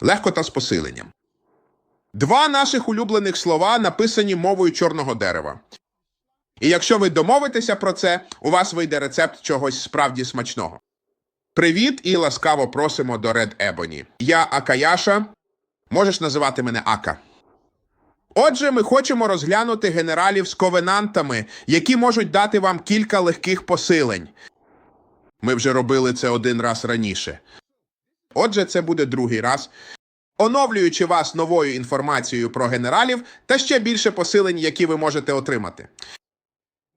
Легко та з посиленням. Два наших улюблених слова написані мовою чорного дерева. І якщо ви домовитеся про це, у вас вийде рецепт чогось справді смачного. Привіт і ласкаво просимо до Red Ebony. Я Акаяша. Можеш називати мене Ака. Отже, ми хочемо розглянути генералів з ковенантами, які можуть дати вам кілька легких посилень. Ми вже робили це один раз раніше. Отже, це буде другий раз. Оновлюючи вас новою інформацією про генералів та ще більше посилень, які ви можете отримати.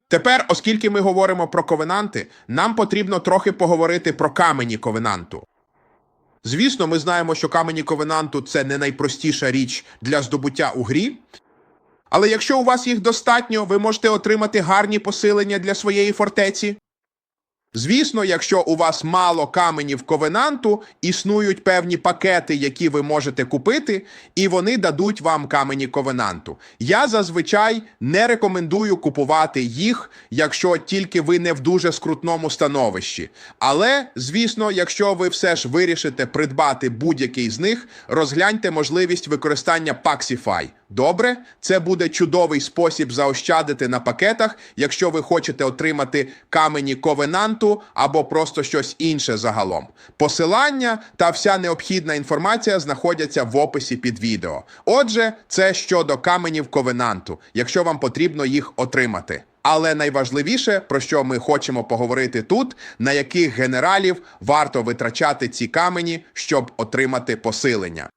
Тепер, оскільки ми говоримо про ковенанти, нам потрібно трохи поговорити про камені ковенанту. Звісно, ми знаємо, що камені ковенанту це не найпростіша річ для здобуття у грі. Але якщо у вас їх достатньо, ви можете отримати гарні посилення для своєї фортеці. Звісно, якщо у вас мало каменів ковенанту, існують певні пакети, які ви можете купити, і вони дадуть вам камені ковенанту. Я зазвичай не рекомендую купувати їх, якщо тільки ви не в дуже скрутному становищі. Але, звісно, якщо ви все ж вирішите придбати будь-який з них, розгляньте можливість використання Paxify. Добре, це буде чудовий спосіб заощадити на пакетах, якщо ви хочете отримати камені ковенанту або просто щось інше загалом. Посилання та вся необхідна інформація знаходяться в описі під відео. Отже, це щодо каменів ковенанту, якщо вам потрібно їх отримати. Але найважливіше, про що ми хочемо поговорити тут, на яких генералів варто витрачати ці камені, щоб отримати посилення.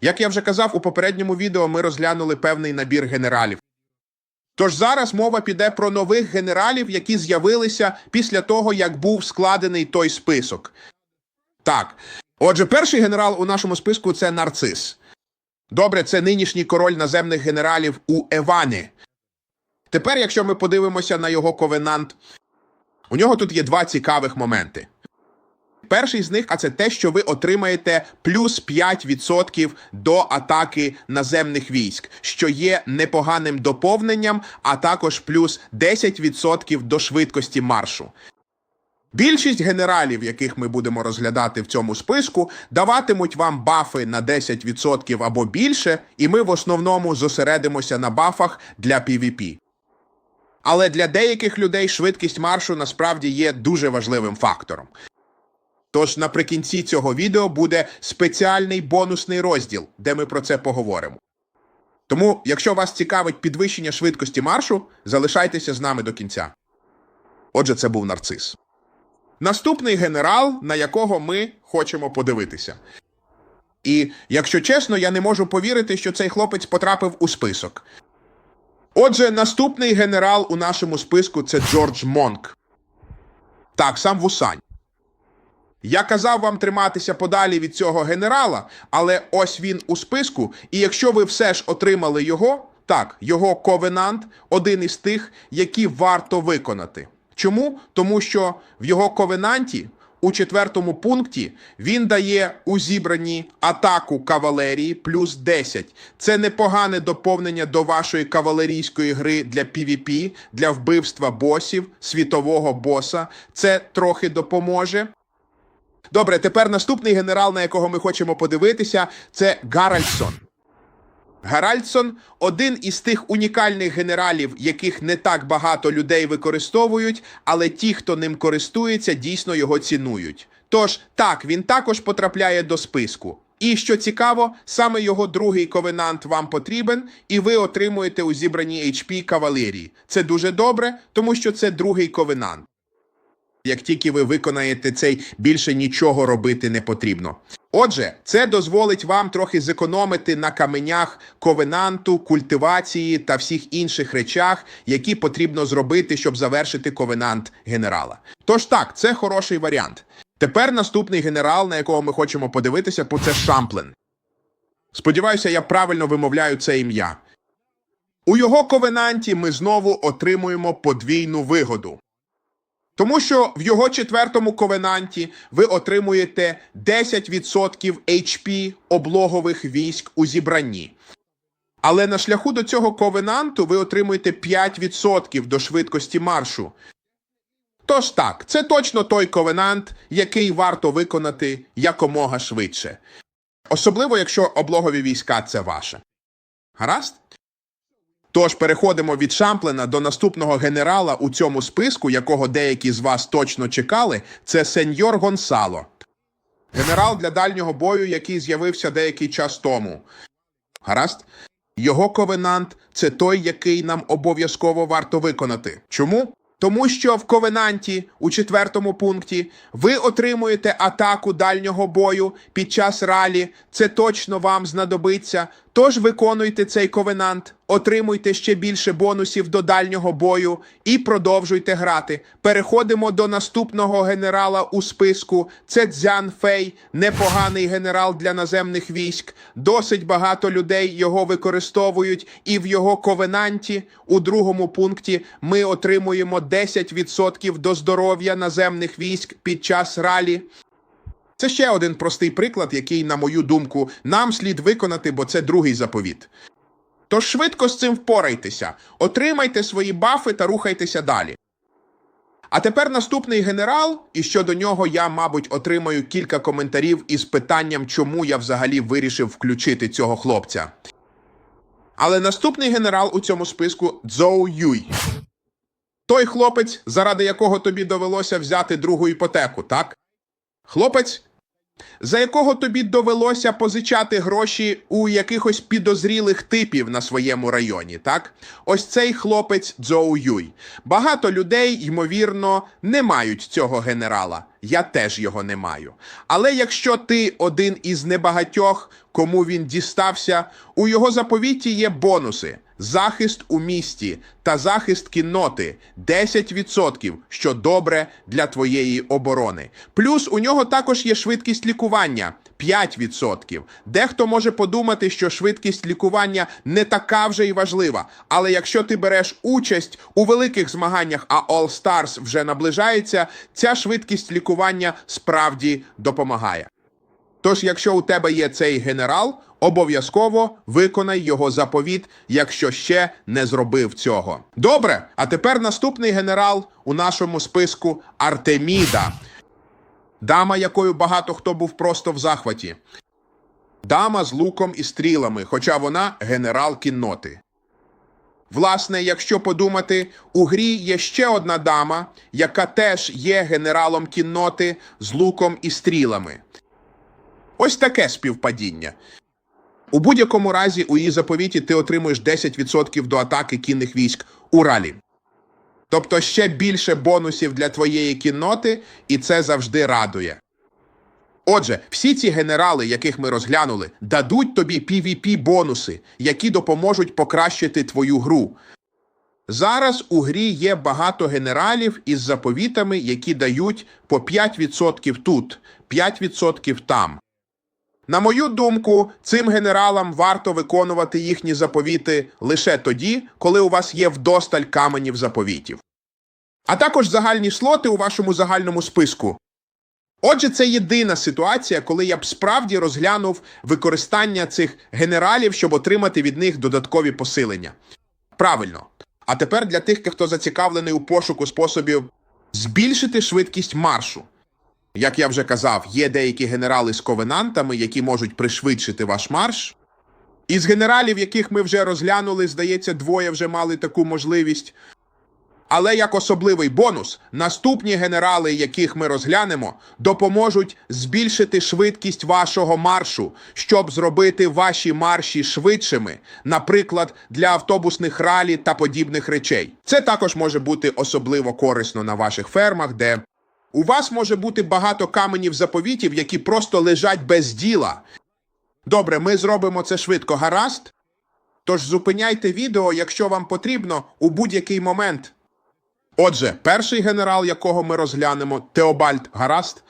Як я вже казав, у попередньому відео ми розглянули певний набір генералів. Тож зараз мова піде про нових генералів, які з'явилися після того, як був складений той список. Так, отже, перший генерал у нашому списку це нарцис. Добре, це нинішній король наземних генералів у Евани. Тепер, якщо ми подивимося на його ковенант, у нього тут є два цікавих моменти. Перший з них, а це те, що ви отримаєте плюс 5% до атаки наземних військ, що є непоганим доповненням, а також плюс 10% до швидкості маршу. Більшість генералів, яких ми будемо розглядати в цьому списку, даватимуть вам бафи на 10% або більше, і ми в основному зосередимося на бафах для PvP. Але для деяких людей швидкість маршу насправді є дуже важливим фактором. Тож наприкінці цього відео буде спеціальний бонусний розділ, де ми про це поговоримо. Тому, якщо вас цікавить підвищення швидкості маршу, залишайтеся з нами до кінця. Отже, це був нарцис. Наступний генерал, на якого ми хочемо подивитися. І, якщо чесно, я не можу повірити, що цей хлопець потрапив у список. Отже, наступний генерал у нашому списку це Джордж Монк. Так, сам Вусань. Я казав вам триматися подалі від цього генерала, але ось він у списку, і якщо ви все ж отримали його, так, його ковенант один із тих, які варто виконати. Чому? Тому що в його ковенанті у четвертому пункті він дає у зібранні атаку кавалерії плюс 10. Це непогане доповнення до вашої кавалерійської гри для PvP, для вбивства босів, світового боса. Це трохи допоможе. Добре, тепер наступний генерал, на якого ми хочемо подивитися, це Гаральдсон. Гаральдсон один із тих унікальних генералів, яких не так багато людей використовують, але ті, хто ним користується, дійсно його цінують. Тож так, він також потрапляє до списку. І що цікаво, саме його другий ковенант вам потрібен, і ви отримуєте у зібранні HP кавалерії. Це дуже добре, тому що це другий ковенант. Як тільки ви виконаєте цей, більше нічого робити не потрібно. Отже, це дозволить вам трохи зекономити на каменях ковенанту, культивації та всіх інших речах, які потрібно зробити, щоб завершити ковенант генерала. Тож так, це хороший варіант. Тепер наступний генерал, на якого ми хочемо подивитися, це Шамплен. Сподіваюся, я правильно вимовляю це ім'я. У його ковенанті ми знову отримуємо подвійну вигоду. Тому що в його четвертому ковенанті ви отримуєте 10% HP облогових військ у зібранні. Але на шляху до цього ковенанту ви отримуєте 5% до швидкості маршу. Тож так, це точно той ковенант, який варто виконати якомога швидше. Особливо, якщо облогові війська це ваше. Гаразд? Тож переходимо від Шамплена до наступного генерала у цьому списку, якого деякі з вас точно чекали, це сеньор Гонсало. Генерал для дальнього бою, який з'явився деякий час тому. Гаразд? Його ковенант це той, який нам обов'язково варто виконати. Чому? Тому що в ковенанті у четвертому пункті ви отримуєте атаку дальнього бою під час ралі. Це точно вам знадобиться. Тож виконуйте цей ковенант, отримуйте ще більше бонусів до дальнього бою і продовжуйте грати. Переходимо до наступного генерала у списку. Це Цзян Фей, непоганий генерал для наземних військ. Досить багато людей його використовують, і в його ковенанті у другому пункті ми отримуємо 10% до здоров'я наземних військ під час ралі. Це ще один простий приклад, який, на мою думку, нам слід виконати, бо це другий заповіт. Тож швидко з цим впорайтеся, отримайте свої бафи та рухайтеся далі. А тепер наступний генерал, і щодо нього я, мабуть, отримаю кілька коментарів із питанням, чому я взагалі вирішив включити цього хлопця. Але наступний генерал у цьому списку Цзоу Юй. Той хлопець, заради якого тобі довелося взяти другу іпотеку, так? Хлопець, за якого тобі довелося позичати гроші у якихось підозрілих типів на своєму районі, так? Ось цей хлопець Цзоу Юй. Багато людей, ймовірно, не мають цього генерала. Я теж його не маю. Але якщо ти один із небагатьох, кому він дістався, у його заповіті є бонуси. Захист у місті та захист кінноти 10%, що добре для твоєї оборони. Плюс у нього також є швидкість лікування 5%. Дехто може подумати, що швидкість лікування не така вже й важлива. Але якщо ти береш участь у великих змаганнях, а All Stars вже наближається, ця швидкість лікування справді допомагає. Тож, якщо у тебе є цей генерал, обов'язково виконай його заповіт, якщо ще не зробив цього. Добре, а тепер наступний генерал у нашому списку Артеміда. Дама, якою багато хто був просто в захваті. Дама з луком і стрілами, хоча вона генерал кінноти. Власне, якщо подумати, у грі є ще одна дама, яка теж є генералом кінноти з луком і стрілами. Ось таке співпадіння. У будь-якому разі у її заповіті ти отримуєш 10% до атаки кінних військ у ралі. Тобто ще більше бонусів для твоєї кінноти, і це завжди радує. Отже, всі ці генерали, яких ми розглянули, дадуть тобі PvP бонуси, які допоможуть покращити твою гру. Зараз у грі є багато генералів із заповітами, які дають по 5% тут, 5% там. На мою думку, цим генералам варто виконувати їхні заповіти лише тоді, коли у вас є вдосталь каменів заповітів. А також загальні слоти у вашому загальному списку. Отже, це єдина ситуація, коли я б справді розглянув використання цих генералів, щоб отримати від них додаткові посилення. Правильно. А тепер для тих, хто зацікавлений у пошуку способів збільшити швидкість маршу. Як я вже казав, є деякі генерали з ковенантами, які можуть пришвидшити ваш марш. Із генералів, яких ми вже розглянули, здається, двоє вже мали таку можливість. Але як особливий бонус, наступні генерали, яких ми розглянемо, допоможуть збільшити швидкість вашого маршу, щоб зробити ваші марші швидшими, наприклад, для автобусних ралі та подібних речей. Це також може бути особливо корисно на ваших фермах, де у вас може бути багато каменів заповітів, які просто лежать без діла. Добре, ми зробимо це швидко, гаразд? Тож зупиняйте відео, якщо вам потрібно, у будь-який момент. Отже, перший генерал, якого ми розглянемо, Теобальд Гараст,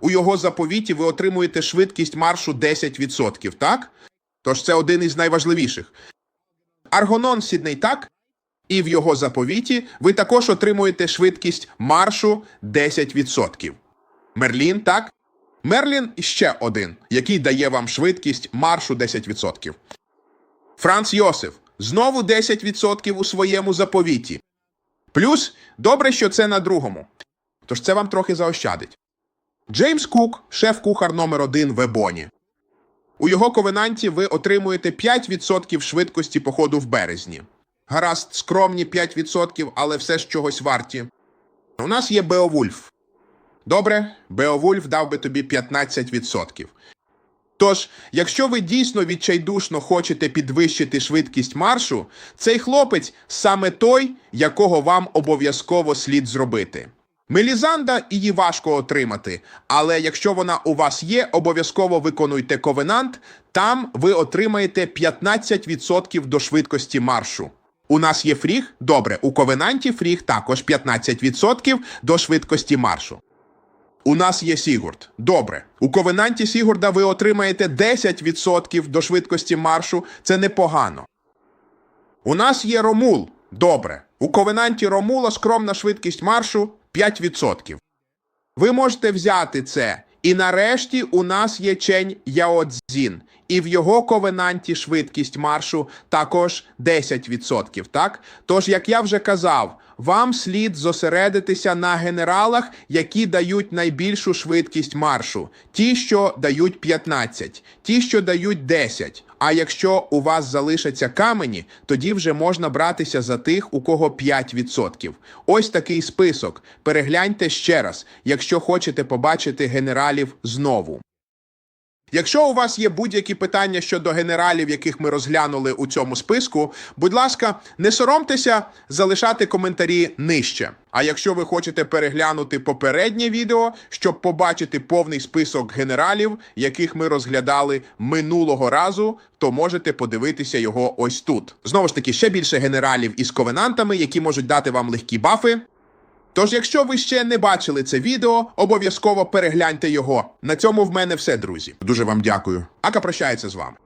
у його заповіті ви отримуєте швидкість маршу 10%, так? Тож це один із найважливіших. Аргонон Сідней так? І в його заповіті ви також отримуєте швидкість маршу 10%. Мерлін, так? Мерлін ще один, який дає вам швидкість маршу 10%. Франц Йосиф знову 10% у своєму заповіті. Плюс добре, що це на другому. Тож це вам трохи заощадить. Джеймс Кук, шеф-кухар номер один в Ебоні. У його ковенанті ви отримуєте 5% швидкості походу в березні. Гаразд, скромні 5%, але все ж чогось варті. У нас є Беовульф. Добре, Беовульф дав би тобі 15%. Тож, якщо ви дійсно відчайдушно хочете підвищити швидкість маршу, цей хлопець саме той, якого вам обов'язково слід зробити. Мелізанда її важко отримати, але якщо вона у вас є, обов'язково виконуйте ковенант, там ви отримаєте 15% до швидкості маршу. У нас є фріг? Добре, у ковенанті фріг також 15% до швидкості маршу. У нас є Сігурд. Добре. У ковенанті Сігурда ви отримаєте 10% до швидкості маршу. Це непогано. У нас є Ромул. Добре. У ковенанті Ромула скромна швидкість маршу 5%. Ви можете взяти це. І нарешті у нас є Чень Яодзін. І в його ковенанті швидкість маршу також 10%. Так? Тож, як я вже казав, вам слід зосередитися на генералах, які дають найбільшу швидкість маршу. Ті, що дають 15, ті, що дають 10. А якщо у вас залишаться камені, тоді вже можна братися за тих, у кого 5%. Ось такий список. Перегляньте ще раз, якщо хочете побачити генералів знову. Якщо у вас є будь-які питання щодо генералів, яких ми розглянули у цьому списку, будь ласка, не соромтеся залишати коментарі нижче. А якщо ви хочете переглянути попереднє відео, щоб побачити повний список генералів, яких ми розглядали минулого разу, то можете подивитися його ось тут. Знову ж таки, ще більше генералів із ковенантами, які можуть дати вам легкі бафи. Тож, якщо ви ще не бачили це відео, обов'язково перегляньте його. На цьому в мене все, друзі. Дуже вам дякую. Ака прощається з вами.